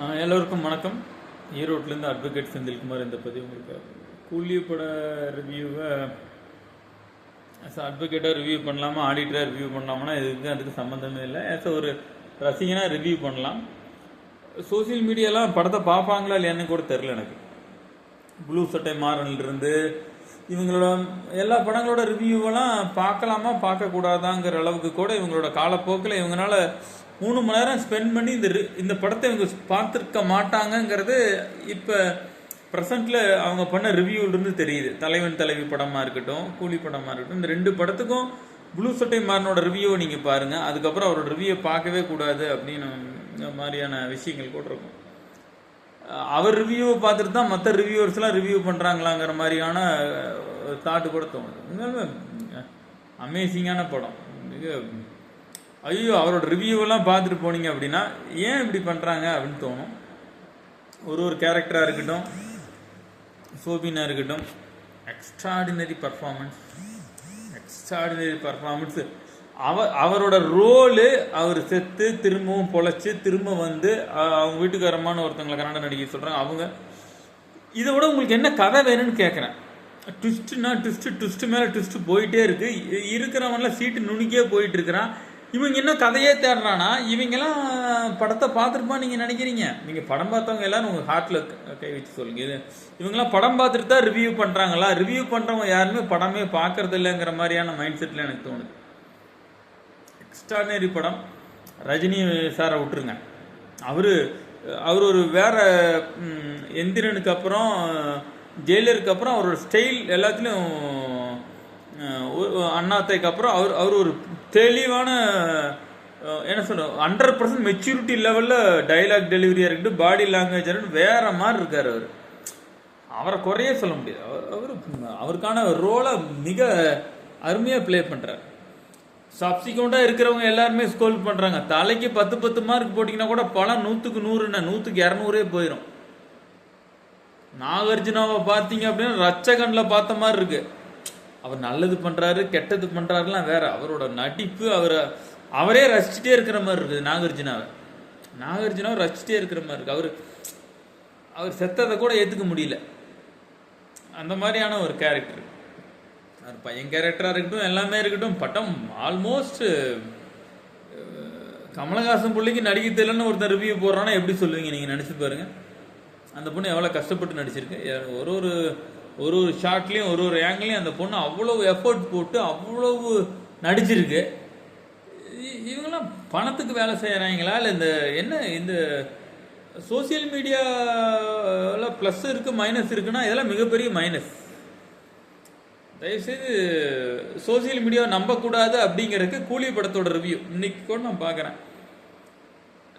எல்லோருக்கும் வணக்கம். ஈரோட்லேருந்து அட்வொகேட் செந்தில்குமார் இந்த பதிவு உங்களுக்கு கூலி பட ரிவ்யூவை ஆஸ் அட்வொகேட்டாக ரிவ்யூ பண்ணலாமா ஆடிட்டராக ரிவ்யூ பண்ணலாமா இதுக்கு அதுக்கு சம்மந்தமே இல்லை. ஆஸ் ஒரு ரசிகனாக ரிவ்யூ பண்ணலாம். சோஷியல் மீடியாலாம் படத்தை பார்ப்பாங்களா இல்லையான்னு கூட தெரில எனக்கு. ப்ளூ சட்டை மாறன்லேருந்து இவங்களோட எல்லா படங்களோட ரிவ்யூவெல்லாம் பார்க்கலாமா பார்க்கக்கூடாதாங்கிற அளவுக்கு கூட இவங்களோட காலப்போக்கில் இவங்களால மூணு மணி நேரம் ஸ்பெண்ட் பண்ணி இந்த ரி- இந்த படத்தை இவங்க பார்த்துருக்க மாட்டாங்கங்கிறது இப்போ ப்ரெசண்ட்டில் அவங்க பண்ண ரிவ்யூலேருந்து தெரியுது. தலைவன் தலைவி படமாக இருக்கட்டும் கூலி படமாக இருக்கட்டும் இந்த ரெண்டு படத்துக்கும் ப்ளூ சட்டை மாறனோட ரிவ்யூவை நீங்கள் பாருங்கள் அதுக்கப்புறம் அவரோட ரிவ்யூவை பார்க்கவே கூடாது அப்படின்னு இந்த மாதிரியான விஷயங்கள் கூட இருக்கும். அவர் ரிவ்யூவை பார்த்துட்டு தான் மற்ற ரிவ்யூவர்ஸ்லாம் ரிவ்யூ பண்ணுறாங்களாங்கிற மாதிரியான தாட்டு கூட தோணுது. உண்மையாலுமே அமேசிங்கான படம். மிக ஐயோ அவரோட ரிவ்யூவெல்லாம் பார்த்துட்டு போனீங்க அப்படின்னா ஏன் இப்படி பண்ணுறாங்க அப்படின்னு தோணும். ஒரு ஒரு கேரக்டராக இருக்கட்டும் சோபினா இருக்கட்டும் எக்ஸ்ட்ராடினரி பர்ஃபார்மன்ஸ் எக்ஸ்ட்ராடினரி பர்ஃபார்மன்ஸ் அவ அவரோட ரோலு அவர் செத்து திரும்பவும் பொழைச்சி திரும்ப வந்து அவங்க வீட்டுக்காரமான ஒருத்தவங்களை கன்னட நடிகை சொல்கிறாங்க அவங்க இதை விட உங்களுக்கு என்ன கதை வேணும்னு கேட்குறேன் ட்விஸ்ட்டுனா ட்விஸ்ட்டு ட்விஸ்ட்டு மேலே ட்விஸ்ட்டு போயிட்டே இருக்குது இருக்கிறவன்லாம் சீட்டு நுணுக்கியே போயிட்டு இருக்கிறான். இவங்க என்ன கதையே தேடுறானா இவங்கெல்லாம் படத்தை பார்த்துருப்பா நீங்கள் நினைக்கிறீங்க. நீங்கள் படம் பார்த்தவங்க எல்லாரும் உங்கள் ஹார்ட்டில் கை வச்சு சொல்லுங்க. இது இவங்கெல்லாம் படம் பார்த்துட்டு தான் ரிவ்யூ பண்ணுறாங்களா ரிவ்யூ பண்ணுறவங்க யாருமே படமே பார்க்கறது இல்லைங்கிற மாதிரியான மைண்ட் செட்டில் எனக்கு தோணுது. எக்ஸ்ட்ரானரி படம். ரஜினி சாரை விட்டுருங்க. அவர் அவர் ஒரு வேற எந்திரனுக்கு அப்புறம் ஜெயிலருக்கு அப்புறம் அவரோட ஸ்டைல் எல்லாத்துலேயும் அண்ணாத்தைக்கு அப்புறம் அவர் அவர் ஒரு தெளிவான என்ன சொல்லணும் ஹண்ட்ரட் பர்சன்ட் மெச்சூரிட்டி லெவலில் டைலாக் டெலிவரியாக இருக்கட்டும் பாடி லாங்குவேஜ் வேற மாதிரி இருக்கார் அவர். அவரை குறையே சொல்ல முடியாது. அவர் அவர் அவருக்கான ரோலை மிக அருமையாக ப்ளே பண்ணுறாரு சப்சிக்வெண்ட்டாக இருக்கிறவங்க எல்லாருமே ஸ்கோல் பண்ணுறாங்க தலைக்கு பத்து பத்து மார்க் போட்டிங்கன்னா கூட பழம் நூற்றுக்கு நூறுண்ணே நூற்றுக்கு இரநூறே போயிடும் நாகார்ஜுனாவை பார்த்தீங்க அப்படின்னா ரச்சகனில் பார்த்த மாதிரி இருக்குது அவர் நல்லது பண்ணுறாரு கெட்டது பண்ணுறாருலாம் வேற. அவரோட நடிப்பு அவரை அவரே ரசிச்சுட்டே இருக்கிற மாதிரி இருக்குது நாகார்ஜுனாவை. நாகார்ஜுனாவை ரசிச்சுட்டே இருக்கிற மாதிரி இருக்கு. அவர் அவர் செத்ததை கூட ஏற்றுக்க முடியல. அந்த மாதிரியான ஒரு கேரக்டர் அவர் பையன் கேரக்டராக இருக்கட்டும் எல்லாமே இருக்கட்டும் பட்டம் ஆல்மோஸ்ட் கமலஹாசன் பிள்ளைக்கு நடிக்க தெரியலன்னு ஒருத்தர் ரிவ்யூ போடுறான்னா எப்படி சொல்லுவீங்க நீங்கள் நினச்சி பாருங்க. அந்த பொண்ணு எவ்வளோ கஷ்டப்பட்டு நடிச்சிருக்கு. ஒரு ஒரு ஒரு ஒரு ஷாட்லேயும் ஒரு ஒரு ஆங்கிலையும் அந்த பொண்ணு அவ்வளவு எஃபோர்ட் போட்டு அவ்வளவு நடிச்சிருக்கு. இவங்கெல்லாம் பணத்துக்கு வேலை செய்கிறாங்களா இல்லை இந்த என்ன இந்த சோஷியல் மீடியாவில் ப்ளஸ் இருக்குது மைனஸ் இருக்குன்னா இதெல்லாம் மிகப்பெரிய மைனஸ் தயவுசெய்து சோஷியல் மீடியாவை நம்பக்கூடாது அப்படிங்கிறதுக்கு கூலி படத்தோட ரிவ்யூ இன்னைக்கு கூட நான் பார்க்குறேன்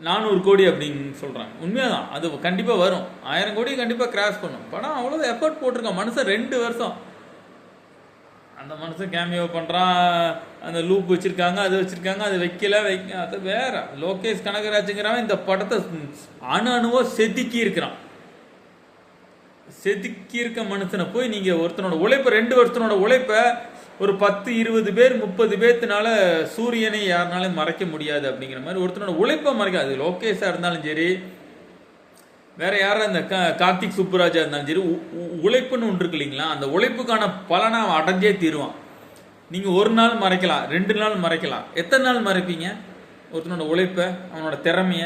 நானூறு கோடி அப்படின்னு சொல்கிறாங்க உண்மையாதான் அது கண்டிப்பாக வரும். ஆயிரம் கோடி கண்டிப்பாக கிராஸ் பண்ணும். படம் அவ்வளோ எஃபர்ட் போட்டிருக்கான். மனுஷன் ரெண்டு வருஷம். அந்த மனுஷன் கேமியோ பண்ணுறான் அந்த லூப் வச்சுருக்காங்க அது வச்சுருக்காங்க அது வைக்கல வைக்க அது வேற. லோகேஷ் கனகராஜுங்கிறவன் இந்த படத்தை அணு அணுவோ செதுக்கி இருக்கிறான். செதுக்கி இருக்க மனுஷனை போய் நீங்கள் ஒருத்தனோட உழைப்பை ரெண்டு வருஷனோட உழைப்பை ஒரு பத்து இருபது பேர் முப்பது பேர்த்துனால சூரியனை யாருனாலும் மறைக்க முடியாது அப்படிங்கிற மாதிரி ஒருத்தனோட உழைப்பை மறைக்க அது லோகேஷா இருந்தாலும் சரி வேற யாரும் இந்த கார்த்திக் சுப்புராஜா இருந்தாலும் சரி உ- உ- உழைப்புன்னு ஒன்று இருக்கு இல்லைங்களா? அந்த உழைப்புக்கான பலனை அவன் அடைஞ்சே தீருவான். நீங்க ஒரு நாள் மறைக்கலாம் ரெண்டு நாள் மறைக்கலாம். எத்தனை நாள் மறைப்பீங்க? ஒருத்தனோட உழைப்பை அவனோட திறமைய